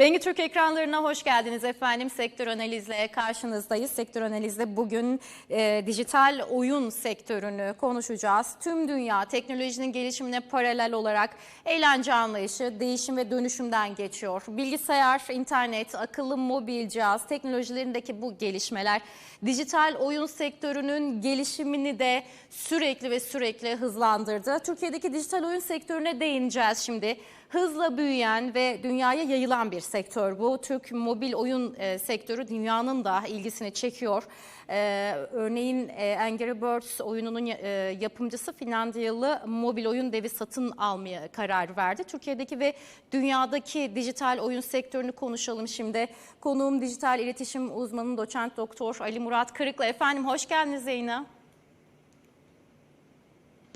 Bengi Türk ekranlarına hoş geldiniz efendim. Sektör analizle karşınızdayız. Sektör analizde bugün e, dijital oyun sektörünü konuşacağız. Tüm dünya teknolojinin gelişimine paralel olarak eğlence anlayışı değişim ve dönüşümden geçiyor. Bilgisayar, internet, akıllı mobil cihaz teknolojilerindeki bu gelişmeler dijital oyun sektörünün gelişimini de sürekli ve sürekli hızlandırdı. Türkiye'deki dijital oyun sektörüne değineceğiz şimdi. Hızla büyüyen ve dünyaya yayılan bir sektör bu. Türk mobil oyun e, sektörü dünyanın da ilgisini çekiyor. E, örneğin e, Angry Birds oyununun e, yapımcısı Finlandiyalı mobil oyun devi satın almaya karar verdi. Türkiye'deki ve dünyadaki dijital oyun sektörünü konuşalım şimdi. Konuğum dijital iletişim uzmanı doçent doktor Ali Murat Kırıklı. Efendim hoş geldiniz yayına.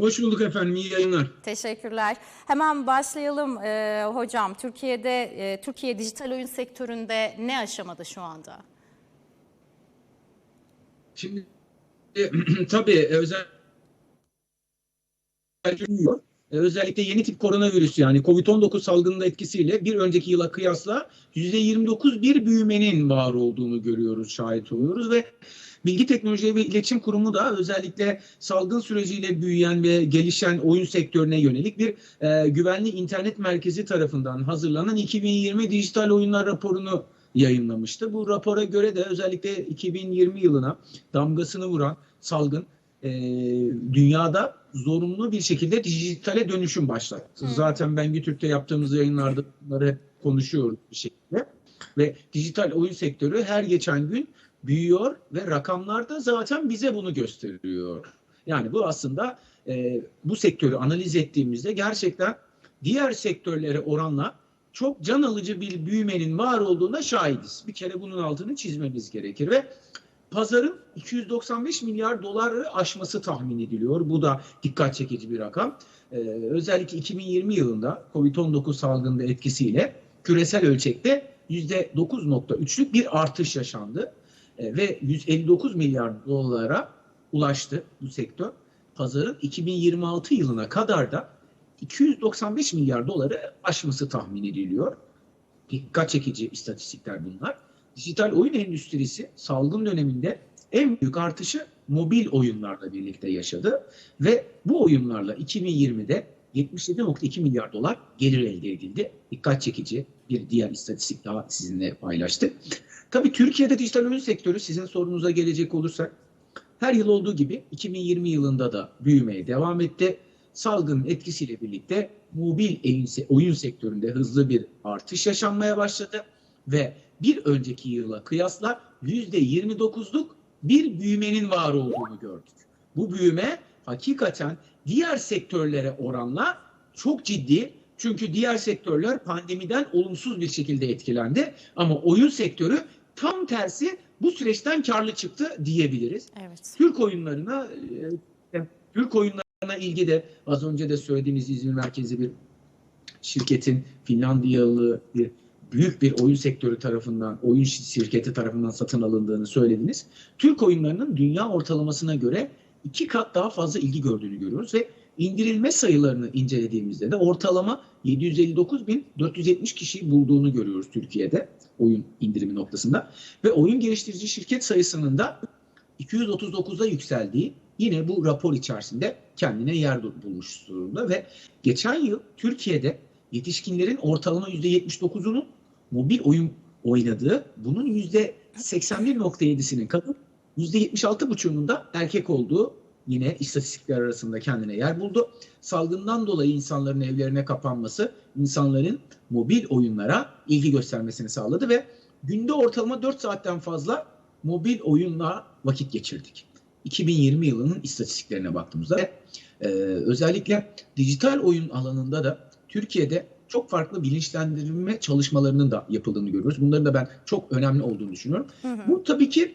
Hoş bulduk efendim, iyi yayınlar. Teşekkürler. Hemen başlayalım e, hocam. Türkiye'de, e, Türkiye dijital oyun sektöründe ne aşamada şu anda? Şimdi e, tabii özel özellikle yeni tip koronavirüs yani COVID-19 salgının etkisiyle bir önceki yıla kıyasla %29 bir büyümenin var olduğunu görüyoruz, şahit oluyoruz ve Bilgi Teknolojileri ve İletişim Kurumu da özellikle salgın süreciyle büyüyen ve gelişen oyun sektörüne yönelik bir e, güvenli internet merkezi tarafından hazırlanan 2020 dijital oyunlar raporunu yayınlamıştı. Bu rapora göre de özellikle 2020 yılına damgasını vuran salgın e, dünyada zorunlu bir şekilde dijitale dönüşüm başlattı. Hı. Zaten ben Türk'te yaptığımız yayınlarda bunları hep konuşuyoruz bir şekilde. Ve dijital oyun sektörü her geçen gün büyüyor ve rakamlar da zaten bize bunu gösteriyor. Yani bu aslında e, bu sektörü analiz ettiğimizde gerçekten diğer sektörlere oranla çok can alıcı bir büyümenin var olduğuna şahidiz. Bir kere bunun altını çizmemiz gerekir ve pazarın 295 milyar doları aşması tahmin ediliyor. Bu da dikkat çekici bir rakam. Ee, özellikle 2020 yılında COVID-19 salgında etkisiyle küresel ölçekte %9.3'lük bir artış yaşandı. Ee, ve 159 milyar dolara ulaştı bu sektör. Pazarın 2026 yılına kadar da 295 milyar doları aşması tahmin ediliyor. Dikkat çekici istatistikler bunlar. Dijital oyun endüstrisi salgın döneminde en büyük artışı mobil oyunlarla birlikte yaşadı ve bu oyunlarla 2020'de 77.2 milyar dolar gelir elde edildi. Dikkat çekici bir diğer istatistik daha sizinle paylaştık. Tabii Türkiye'de dijital oyun sektörü sizin sorunuza gelecek olursak her yıl olduğu gibi 2020 yılında da büyümeye devam etti. Salgının etkisiyle birlikte mobil oyun sektöründe hızlı bir artış yaşanmaya başladı ve bir önceki yıla kıyasla %29'luk bir büyümenin var olduğunu gördük. Bu büyüme hakikaten diğer sektörlere oranla çok ciddi. Çünkü diğer sektörler pandemiden olumsuz bir şekilde etkilendi. Ama oyun sektörü tam tersi bu süreçten karlı çıktı diyebiliriz. Evet. Türk oyunlarına e, Türk oyunlarına ilgi de az önce de söylediğiniz İzmir merkezi bir şirketin Finlandiyalı bir büyük bir oyun sektörü tarafından, oyun şirketi tarafından satın alındığını söylediniz. Türk oyunlarının dünya ortalamasına göre iki kat daha fazla ilgi gördüğünü görüyoruz ve indirilme sayılarını incelediğimizde de ortalama 759.470 kişiyi bulduğunu görüyoruz Türkiye'de oyun indirimi noktasında. Ve oyun geliştirici şirket sayısının da 239'a yükseldiği yine bu rapor içerisinde kendine yer bulmuş durumda ve geçen yıl Türkiye'de yetişkinlerin ortalama %79'unun mobil oyun oynadığı, bunun %81.7'sinin kadın, %76.5'unun da erkek olduğu yine istatistikler arasında kendine yer buldu. Salgından dolayı insanların evlerine kapanması, insanların mobil oyunlara ilgi göstermesini sağladı ve günde ortalama 4 saatten fazla mobil oyunla vakit geçirdik. 2020 yılının istatistiklerine baktığımızda ve özellikle dijital oyun alanında da Türkiye'de çok farklı bilinçlendirme çalışmalarının da yapıldığını görüyoruz. Bunların da ben çok önemli olduğunu düşünüyorum. Hı hı. Bu tabii ki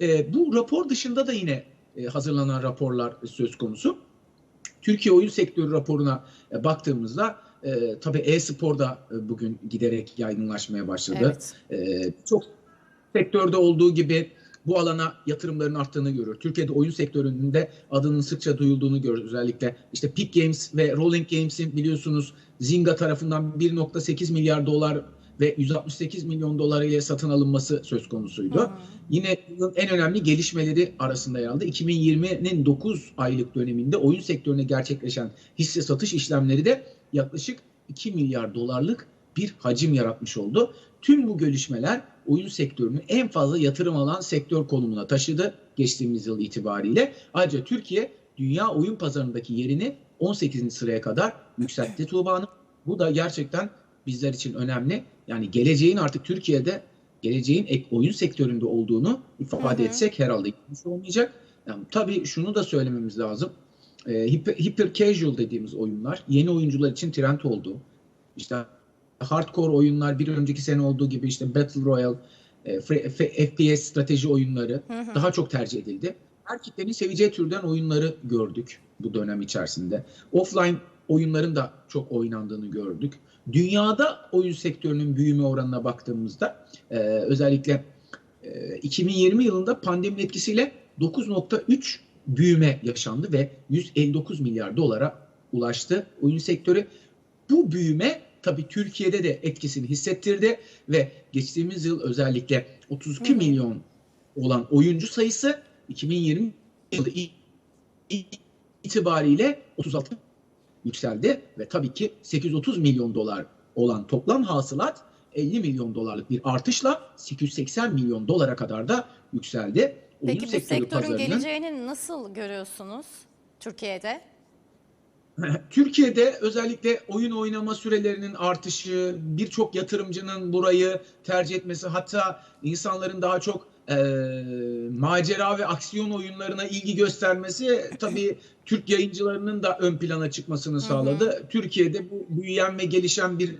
e, bu rapor dışında da yine e, hazırlanan raporlar söz konusu. Türkiye oyun sektörü raporuna e, baktığımızda e, tabii e-spor da e, bugün giderek yaygınlaşmaya başladı. Evet. E, çok sektörde olduğu gibi bu alana yatırımların arttığını görüyoruz. Türkiye'de oyun sektöründe adının sıkça duyulduğunu görüyoruz. Özellikle işte Peak Games ve Rolling Games'in biliyorsunuz Zynga tarafından 1.8 milyar dolar ve 168 milyon dolar ile satın alınması söz konusuydu. Hı hı. Yine yılın en önemli gelişmeleri arasında yer aldı. 2020'nin 9 aylık döneminde oyun sektörüne gerçekleşen hisse satış işlemleri de yaklaşık 2 milyar dolarlık bir hacim yaratmış oldu. Tüm bu gelişmeler oyun sektörünü en fazla yatırım alan sektör konumuna taşıdı geçtiğimiz yıl itibariyle. Ayrıca Türkiye dünya oyun pazarındaki yerini 18. sıraya kadar yükseltti Tuğba Hanım. Bu da gerçekten bizler için önemli. Yani geleceğin artık Türkiye'de geleceğin ek oyun sektöründe olduğunu ifade Hı hı. etsek herhalde yanlış olmayacak. Yani tabii şunu da söylememiz lazım. Ee, hyper, hyper casual dediğimiz oyunlar yeni oyuncular için trend oldu. İşte hardcore oyunlar bir önceki sene olduğu gibi işte Battle Royale, e, FPS strateji oyunları Hı hı. daha çok tercih edildi. Her kitlenin seveceği türden oyunları gördük bu dönem içerisinde. Offline oyunların da çok oynandığını gördük. Dünyada oyun sektörünün büyüme oranına baktığımızda e, özellikle e, 2020 yılında pandeminin etkisiyle 9.3 büyüme yaşandı ve 159 milyar dolara ulaştı oyun sektörü. Bu büyüme tabii Türkiye'de de etkisini hissettirdi ve geçtiğimiz yıl özellikle 32 Hı milyon olan oyuncu sayısı 2020 yılı itibariyle 36 yükseldi ve tabii ki 830 milyon dolar olan toplam hasılat 50 milyon dolarlık bir artışla 880 milyon dolara kadar da yükseldi. Oyun Peki bu sektörü sektörün pazarının- geleceğini nasıl görüyorsunuz Türkiye'de? Türkiye'de özellikle oyun oynama sürelerinin artışı, birçok yatırımcının burayı tercih etmesi, hatta insanların daha çok e, macera ve aksiyon oyunlarına ilgi göstermesi tabii Türk yayıncılarının da ön plana çıkmasını sağladı. Türkiye'de bu büyüyen ve gelişen bir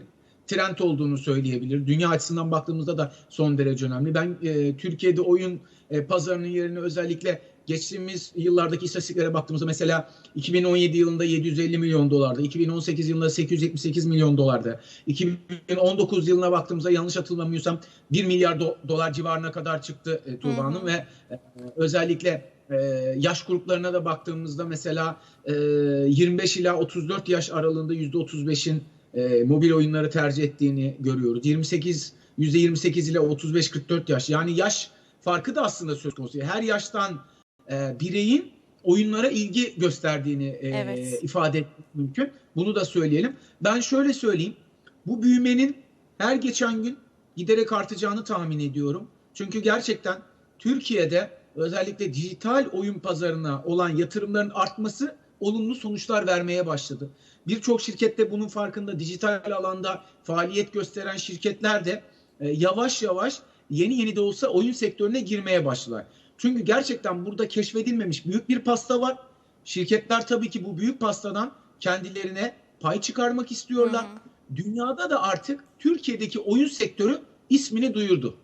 trend olduğunu söyleyebilir. Dünya açısından baktığımızda da son derece önemli. Ben e, Türkiye'de oyun e, pazarının yerini özellikle geçtiğimiz yıllardaki istatistiklere baktığımızda mesela 2017 yılında 750 milyon dolardı. 2018 yılında 878 milyon dolardı. 2019 yılına baktığımızda yanlış hatırlamıyorsam 1 milyar do- dolar civarına kadar çıktı e, Tuğba. Hanım ve e, özellikle e, yaş gruplarına da baktığımızda mesela e, 25 ila 34 yaş aralığında %35'in e, mobil oyunları tercih ettiğini görüyoruz. 28 %28 ile 35-44 yaş yani yaş farkı da aslında söz konusu. Her yaştan e, bireyin oyunlara ilgi gösterdiğini e, Evet. ifade etmek mümkün. Bunu da söyleyelim. Ben şöyle söyleyeyim. Bu büyümenin her geçen gün giderek artacağını tahmin ediyorum. Çünkü gerçekten Türkiye'de özellikle dijital oyun pazarına olan yatırımların artması olumlu sonuçlar vermeye başladı. Birçok şirkette bunun farkında dijital alanda faaliyet gösteren şirketler de e, yavaş yavaş yeni yeni de olsa oyun sektörüne girmeye başladılar. Çünkü gerçekten burada keşfedilmemiş büyük bir pasta var. Şirketler tabii ki bu büyük pastadan kendilerine pay çıkarmak istiyorlar. Hı hı. Dünyada da artık Türkiye'deki oyun sektörü ismini duyurdu.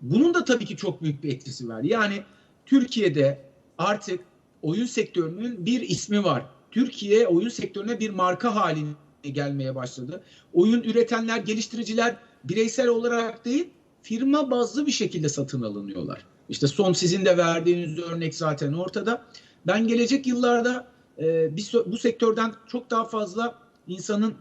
Bunun da tabii ki çok büyük bir etkisi var. Yani Türkiye'de artık oyun sektörünün bir ismi var. Türkiye oyun sektörüne bir marka haline gelmeye başladı. Oyun üretenler, geliştiriciler bireysel olarak değil, firma bazlı bir şekilde satın alınıyorlar. İşte son sizin de verdiğiniz örnek zaten ortada. Ben gelecek yıllarda e, bir bu sektörden çok daha fazla insanın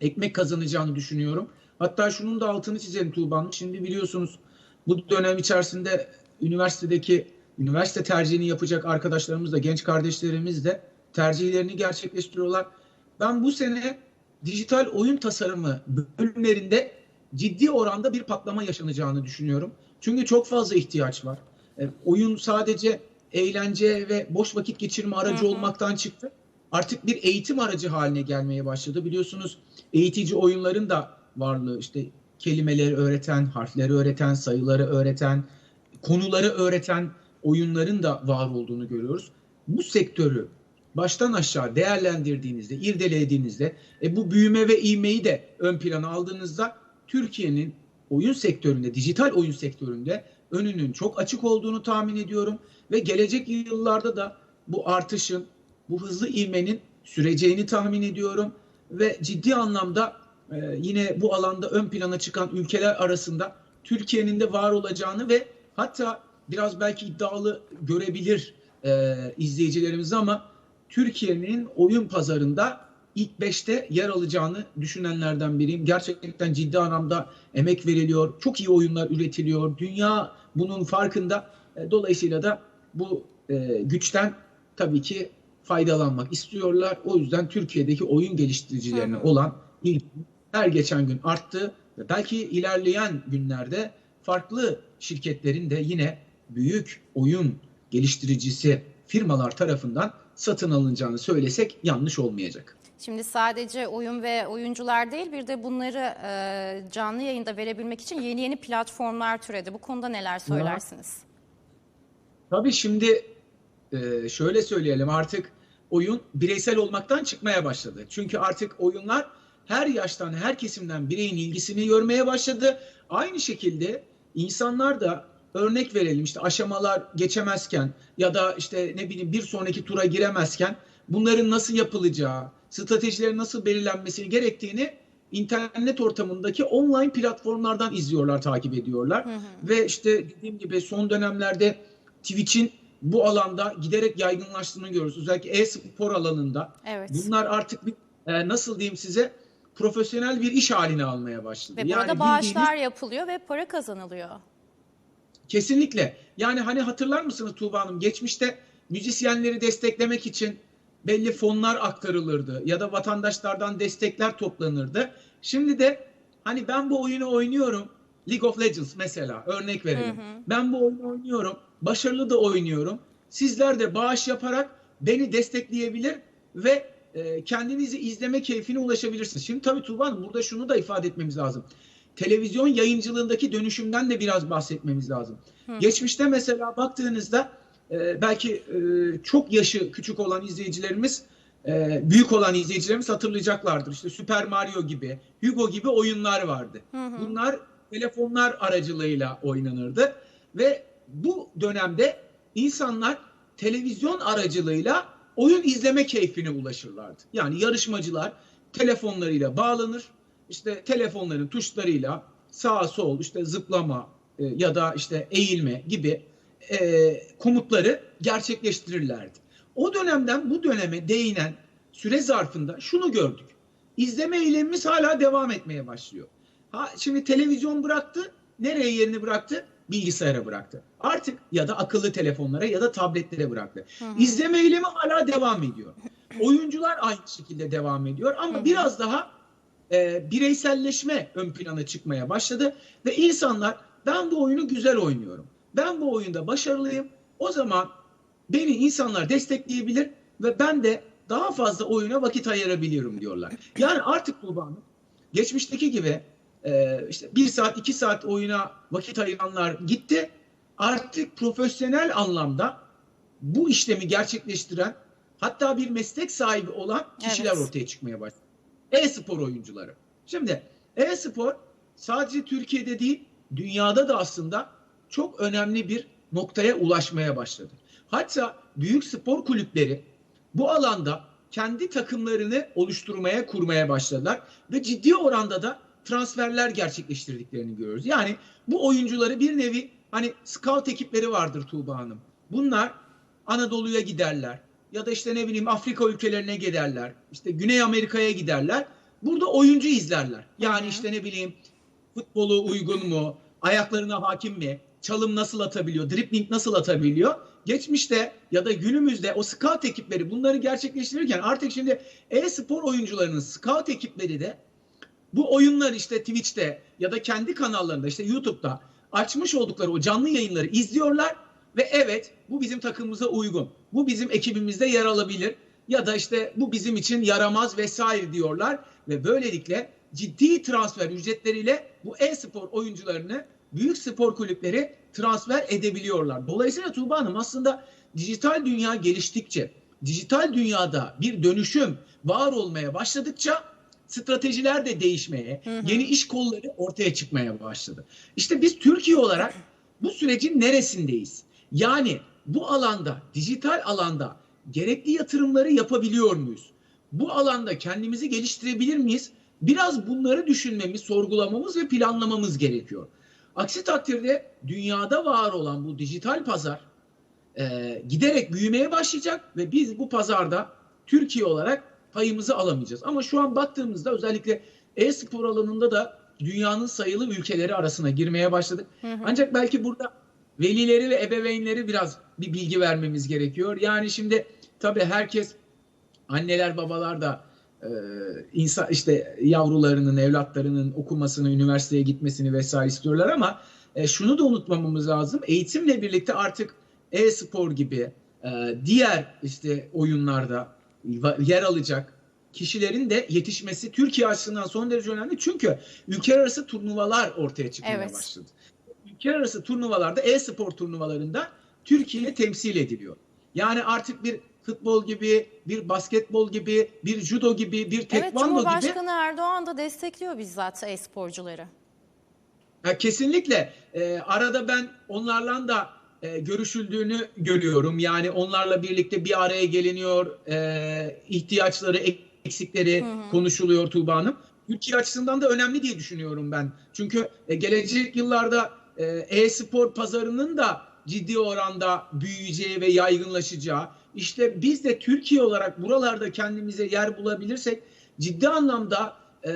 ekmek kazanacağını düşünüyorum. Hatta şunun da altını çizelim Tuğba Hanım. Şimdi biliyorsunuz bu dönem içerisinde üniversitedeki üniversite tercihini yapacak arkadaşlarımız da genç kardeşlerimiz de tercihlerini gerçekleştiriyorlar. Ben bu sene dijital oyun tasarımı bölümlerinde ciddi oranda bir patlama yaşanacağını düşünüyorum. Çünkü çok fazla ihtiyaç var. E, oyun sadece eğlence ve boş vakit geçirme aracı Hı hı. olmaktan çıktı. Artık bir eğitim aracı haline gelmeye başladı. Biliyorsunuz eğitici oyunların da varlığı işte kelimeleri öğreten, harfleri öğreten, sayıları öğreten, konuları öğreten oyunların da var olduğunu görüyoruz. Bu sektörü baştan aşağı değerlendirdiğinizde, irdelediğinizde e, bu büyüme ve ivmeyi de ön plana aldığınızda Türkiye'nin oyun sektöründe, dijital oyun sektöründe önünün çok açık olduğunu tahmin ediyorum. Ve gelecek yıllarda da bu artışın, bu hızlı ivmenin süreceğini tahmin ediyorum. Ve ciddi anlamda e, yine bu alanda ön plana çıkan ülkeler arasında Türkiye'nin de var olacağını ve hatta biraz belki iddialı görebilir e, izleyicilerimiz ama Türkiye'nin oyun pazarında ilk 5'te yer alacağını düşünenlerden biriyim. Gerçekten ciddi anlamda emek veriliyor. Çok iyi oyunlar üretiliyor. Dünya bunun farkında. E, Dolayısıyla da bu e, güçten tabii ki faydalanmak istiyorlar. O yüzden Türkiye'deki oyun geliştiricilerine Hı olan ilgi her geçen gün arttı. Belki ilerleyen günlerde farklı şirketlerin de yine büyük oyun geliştiricisi firmalar tarafından satın alınacağını söylesek yanlış olmayacak. Şimdi sadece oyun ve oyuncular değil bir de bunları e, canlı yayında verebilmek için yeni yeni platformlar türedi. Bu konuda neler söylersiniz? Tabii şimdi e, şöyle söyleyelim artık oyun bireysel olmaktan çıkmaya başladı. Çünkü artık oyunlar her yaştan, her kesimden bireyin ilgisini görmeye başladı. Aynı şekilde insanlar da örnek verelim işte aşamalar geçemezken ya da işte ne bileyim bir sonraki tura giremezken bunların nasıl yapılacağı, stratejilerin nasıl belirlenmesi gerektiğini internet ortamındaki online platformlardan izliyorlar, takip ediyorlar. Hı hı. Ve işte dediğim gibi son dönemlerde Twitch'in bu alanda giderek yaygınlaştığını görüyoruz. Özellikle e-spor alanında. Evet. Bunlar artık bir, e, nasıl diyeyim size profesyonel bir iş haline almaya başladı. Ve burada bildiğiniz- bağışlar yapılıyor ve para kazanılıyor. Kesinlikle. Yani hani hatırlar mısınız Tuğba Hanım? Geçmişte müzisyenleri desteklemek için belli fonlar aktarılırdı ya da vatandaşlardan destekler toplanırdı. Şimdi de hani ben bu oyunu oynuyorum. League of Legends mesela örnek verelim. Hı hı. Ben bu oyunu oynuyorum. Başarılı da oynuyorum. Sizler de bağış yaparak beni destekleyebilir ve e, kendinizi izleme keyfine ulaşabilirsiniz. Şimdi tabii Tuğba Hanım burada şunu da ifade etmemiz lazım. Televizyon yayıncılığındaki dönüşümden de biraz bahsetmemiz lazım. Hı. Geçmişte mesela baktığınızda e, belki e, çok yaşı küçük olan izleyicilerimiz e, büyük olan izleyicilerimiz hatırlayacaklardır. İşte Super Mario gibi, Hugo gibi oyunlar vardı. Hı hı. Bunlar telefonlar aracılığıyla oynanırdı ve bu dönemde insanlar televizyon aracılığıyla oyun izleme keyfine ulaşırlardı. Yani yarışmacılar telefonlarıyla bağlanır. işte telefonların tuşlarıyla sağ sol işte zıplama e, ya da işte eğilme gibi e, komutları gerçekleştirirlerdi. O dönemden bu döneme değinen süre zarfında şunu gördük. İzleme eylemimiz hala devam etmeye başlıyor. Ha, şimdi televizyon bıraktı. Nereye yerini bıraktı? Bilgisayara bıraktı. Artık ya da akıllı telefonlara ya da tabletlere bıraktı. Hı hı. İzleme eylemi hala devam ediyor. Oyuncular aynı şekilde devam ediyor ama Hı hı. biraz daha e, bireyselleşme ön plana çıkmaya başladı ve insanlar ben bu oyunu güzel oynuyorum. Ben bu oyunda başarılıyım. O zaman beni insanlar destekleyebilir ve ben de daha fazla oyuna vakit ayırabiliyorum diyorlar. Yani artık Tuğba Hanım, geçmişteki gibi e, işte bir saat iki saat oyuna vakit ayıranlar gitti. Artık profesyonel anlamda bu işlemi gerçekleştiren hatta bir meslek sahibi olan kişiler Evet. ortaya çıkmaya başladı. E-spor oyuncuları. Şimdi e-spor sadece Türkiye'de değil dünyada da aslında çok önemli bir noktaya ulaşmaya başladı. Hatta büyük spor kulüpleri bu alanda kendi takımlarını oluşturmaya, kurmaya başladılar ve ciddi oranda da transferler gerçekleştirdiklerini görüyoruz. Yani bu oyuncuları bir nevi hani scout ekipleri vardır Tuğba Hanım. Bunlar Anadolu'ya giderler ya da işte ne bileyim Afrika ülkelerine giderler. işte Güney Amerika'ya giderler. Burada oyuncu izlerler. Yani işte ne bileyim futbolu uygun mu? Ayaklarına hakim mi? Çalım nasıl atabiliyor? Dribbling nasıl atabiliyor? Geçmişte ya da günümüzde o scout ekipleri bunları gerçekleştirirken artık şimdi e-spor oyuncularının scout ekipleri de bu oyunlar işte Twitch'te ya da kendi kanallarında işte YouTube'da açmış oldukları o canlı yayınları izliyorlar ve evet bu bizim takımımıza uygun. Bu bizim ekibimizde yer alabilir ya da işte bu bizim için yaramaz vesaire diyorlar ve böylelikle ciddi transfer ücretleriyle bu e-spor oyuncularını büyük spor kulüpleri transfer edebiliyorlar. Dolayısıyla Tuğba Hanım aslında dijital dünya geliştikçe, dijital dünyada bir dönüşüm var olmaya başladıkça stratejiler de değişmeye, Hı hı. yeni iş kolları ortaya çıkmaya başladı. İşte biz Türkiye olarak bu sürecin neresindeyiz? Yani bu alanda, dijital alanda gerekli yatırımları yapabiliyor muyuz? Bu alanda kendimizi geliştirebilir miyiz? Biraz bunları düşünmemiz, sorgulamamız ve planlamamız gerekiyor. Aksi takdirde dünyada var olan bu dijital pazar e, giderek büyümeye başlayacak ve biz bu pazarda Türkiye olarak payımızı alamayacağız. Ama şu an baktığımızda özellikle e-spor alanında da dünyanın sayılı ülkeleri arasına girmeye başladık. Hı hı. Ancak belki burada velileri ve ebeveynleri biraz bir bilgi vermemiz gerekiyor. Yani şimdi tabii herkes anneler babalar da e, insan işte yavrularının evlatlarının okumasını üniversiteye gitmesini vesaire istiyorlar ama e, şunu da unutmamamız lazım. Eğitimle birlikte artık e-spor gibi e, diğer işte oyunlarda yer alacak kişilerin de yetişmesi Türkiye açısından son derece önemli. Çünkü ülkeler arası turnuvalar ortaya çıkmaya Evet. başladı. Ülkeler arası turnuvalarda e-spor turnuvalarında Türkiye temsil ediliyor. Yani artık bir futbol gibi, bir basketbol gibi, bir judo gibi, bir Evet tekvando gibi Cumhurbaşkanı Erdoğan da destekliyor bizzat e-sporcuları. Ya kesinlikle e, arada ben onlarla da e, görüşüldüğünü görüyorum. Yani onlarla birlikte bir araya geliniyor, e, ihtiyaçları, eksikleri Hı hı. konuşuluyor Tuğba Hanım. Türkiye açısından da önemli diye düşünüyorum ben. Çünkü e, gelecek yıllarda e, e-spor pazarının da ciddi oranda büyüyeceği ve yaygınlaşacağı. İşte biz de Türkiye olarak buralarda kendimize yer bulabilirsek ciddi anlamda e,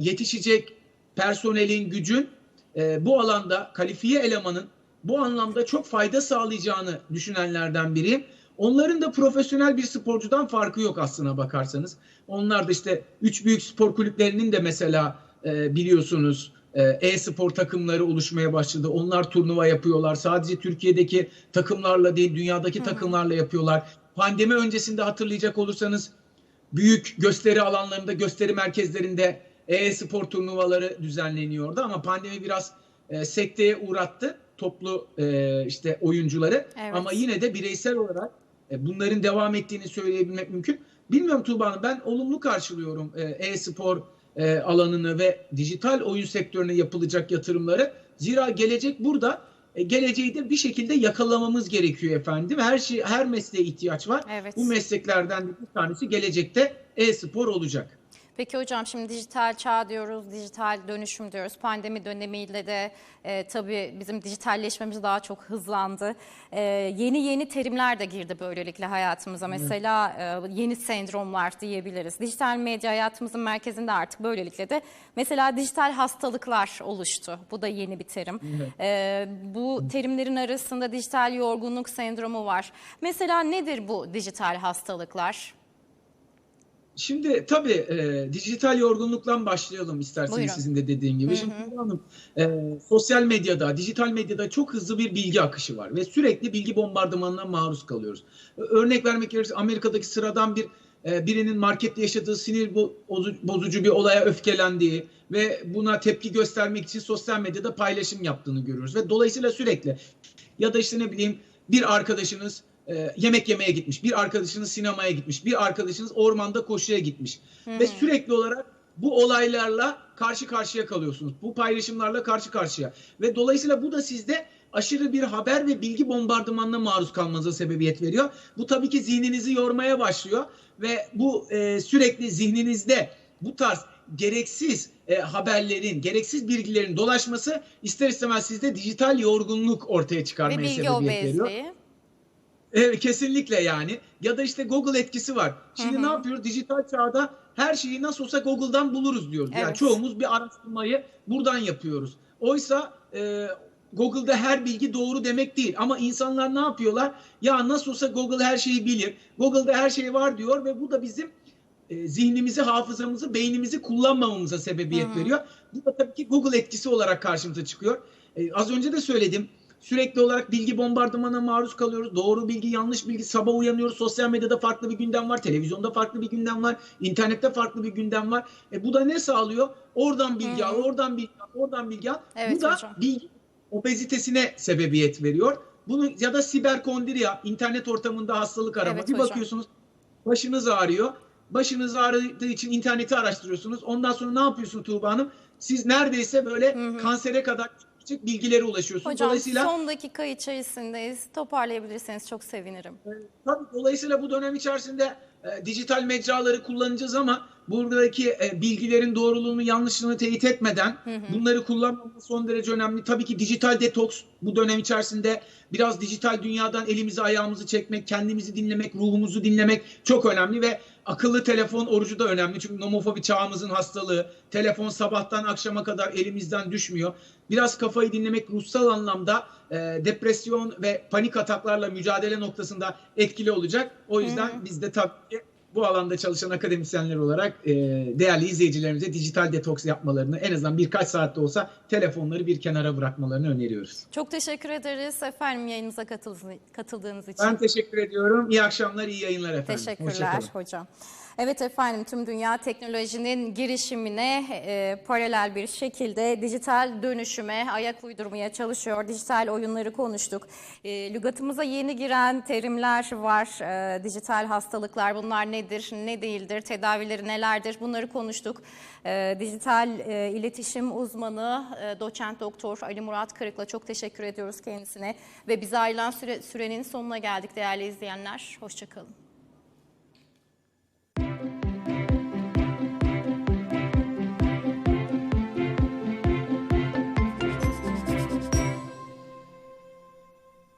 yetişecek personelin, gücün e, bu alanda kalifiye elemanın bu anlamda çok fayda sağlayacağını düşünenlerden biriyim. Onların da profesyonel bir sporcudan farkı yok aslına bakarsanız. Onlar da işte üç büyük spor kulüplerinin de mesela e, biliyorsunuz e-spor takımları oluşmaya başladı. Onlar turnuva yapıyorlar. Sadece Türkiye'deki takımlarla değil dünyadaki Hı hı. takımlarla yapıyorlar. Pandemi öncesinde hatırlayacak olursanız büyük gösteri alanlarında, gösteri merkezlerinde e-spor turnuvaları düzenleniyordu ama pandemi biraz e, sekteye uğrattı toplu e, işte oyuncuları Evet. ama yine de bireysel olarak e, bunların devam ettiğini söyleyebilmek mümkün. Bilmiyorum Tuğba Hanım ben olumlu karşılıyorum e, e-spor e, alanını ve dijital oyun sektörüne yapılacak yatırımları. Zira gelecek burada. E, geleceği de bir şekilde yakalamamız gerekiyor efendim. Her şey her mesleğe ihtiyaç var. Evet. Bu mesleklerden bir tanesi gelecekte e-spor olacak. Peki hocam şimdi dijital çağ diyoruz, dijital dönüşüm diyoruz. Pandemi dönemiyle de e, tabii bizim dijitalleşmemiz daha çok hızlandı. E, yeni yeni terimler de girdi böylelikle hayatımıza. Mesela e, yeni sendromlar diyebiliriz. Dijital medya hayatımızın merkezinde artık böylelikle de mesela dijital hastalıklar oluştu. Bu da yeni bir terim. E, bu terimlerin arasında dijital yorgunluk sendromu var. Mesela nedir bu dijital hastalıklar? Şimdi tabii e, dijital yorgunluktan başlayalım isterseniz Buyurun. sizin de dediğin gibi. Hı Şimdi hı. Tuğba Hanım, e, sosyal medyada, dijital medyada çok hızlı bir bilgi akışı var ve sürekli bilgi bombardımanına maruz kalıyoruz. Örnek vermek gerekirse Amerika'daki sıradan bir e, birinin markette yaşadığı sinir bo- bozu- bozucu bir olaya öfkelendiği ve buna tepki göstermek için sosyal medyada paylaşım yaptığını görüyoruz ve dolayısıyla sürekli ya da işte ne bileyim bir arkadaşınız e, yemek yemeye gitmiş, bir arkadaşınız sinemaya gitmiş, bir arkadaşınız ormanda koşuya gitmiş ve sürekli olarak bu olaylarla karşı karşıya kalıyorsunuz. Bu paylaşımlarla karşı karşıya ve dolayısıyla bu da sizde aşırı bir haber ve bilgi bombardımanına maruz kalmanıza sebebiyet veriyor. Bu tabii ki zihninizi yormaya başlıyor ve bu e, sürekli zihninizde bu tarz gereksiz e, haberlerin, gereksiz bilgilerin dolaşması ister istemez sizde dijital yorgunluk ortaya çıkarmaya sebebiyet veriyor. Evet kesinlikle yani. Ya da işte Google etkisi var. Şimdi Hı hı. ne yapıyoruz? Dijital çağda her şeyi nasıl olsa Google'dan buluruz diyoruz. Yani Evet. çoğumuz bir araştırmayı buradan yapıyoruz. Oysa e, Google'da her bilgi doğru demek değil. Ama insanlar ne yapıyorlar? Ya nasıl olsa Google her şeyi bilir. Google'da her şey var diyor ve bu da bizim e, zihnimizi, hafızamızı, beynimizi kullanmamamıza sebebiyet Hı hı. veriyor. Bu da tabii ki Google etkisi olarak karşımıza çıkıyor. E, az önce de söyledim. Sürekli olarak bilgi bombardımana maruz kalıyoruz. Doğru bilgi, yanlış bilgi. Sabah uyanıyoruz. Sosyal medyada farklı bir gündem var. Televizyonda farklı bir gündem var. internette farklı bir gündem var. E, bu da ne sağlıyor? Oradan bilgi al, oradan bilgi al, oradan bilgi al. Evet bu da hocam. bilgi obezitesine sebebiyet veriyor. Bunu ya da siberkondriya, internet ortamında hastalık arama. Evet bir hocam. bakıyorsunuz başınız ağrıyor. Başınız ağrıdığı için interneti araştırıyorsunuz. Ondan sonra ne yapıyorsun Tuğba Hanım? Siz neredeyse böyle Hı hı. kansere kadar küçük bilgilere ulaşıyorsunuz. Hocam dolayısıyla son dakika içerisindeyiz. Toparlayabilirseniz çok sevinirim. tabii dolayısıyla bu dönem içerisinde e, dijital mecraları kullanacağız ama buradaki e, bilgilerin doğruluğunu yanlışlığını teyit etmeden bunları kullanmamız son derece önemli. Tabii ki dijital detoks bu dönem içerisinde biraz dijital dünyadan elimizi ayağımızı çekmek, kendimizi dinlemek, ruhumuzu dinlemek çok önemli ve akıllı telefon orucu da önemli. Çünkü nomofobi çağımızın hastalığı. Telefon sabahtan akşama kadar elimizden düşmüyor. Biraz kafayı dinlemek ruhsal anlamda e, depresyon ve panik ataklarla mücadele noktasında etkili olacak. O yüzden biz de tabii ki bu alanda çalışan akademisyenler olarak e, değerli izleyicilerimize dijital detoks yapmalarını en azından birkaç saatte olsa telefonları bir kenara bırakmalarını öneriyoruz. Çok teşekkür ederiz efendim yayınımıza katıldığınız, için. Ben teşekkür ediyorum. İyi akşamlar, iyi yayınlar efendim. Teşekkürler hocam. Evet efendim tüm dünya teknolojinin girişimine e, paralel bir şekilde dijital dönüşüme ayak uydurmaya çalışıyor. Dijital oyunları konuştuk. E, lügatımıza yeni giren terimler var. E, dijital hastalıklar bunlar nedir, ne değildir, tedavileri nelerdir bunları konuştuk. E, dijital e, iletişim uzmanı e, doçent doktor Ali Murat Kırık'la çok teşekkür ediyoruz kendisine. Ve bize ayrılan süre, sürenin sonuna geldik değerli izleyenler. Hoşçakalın.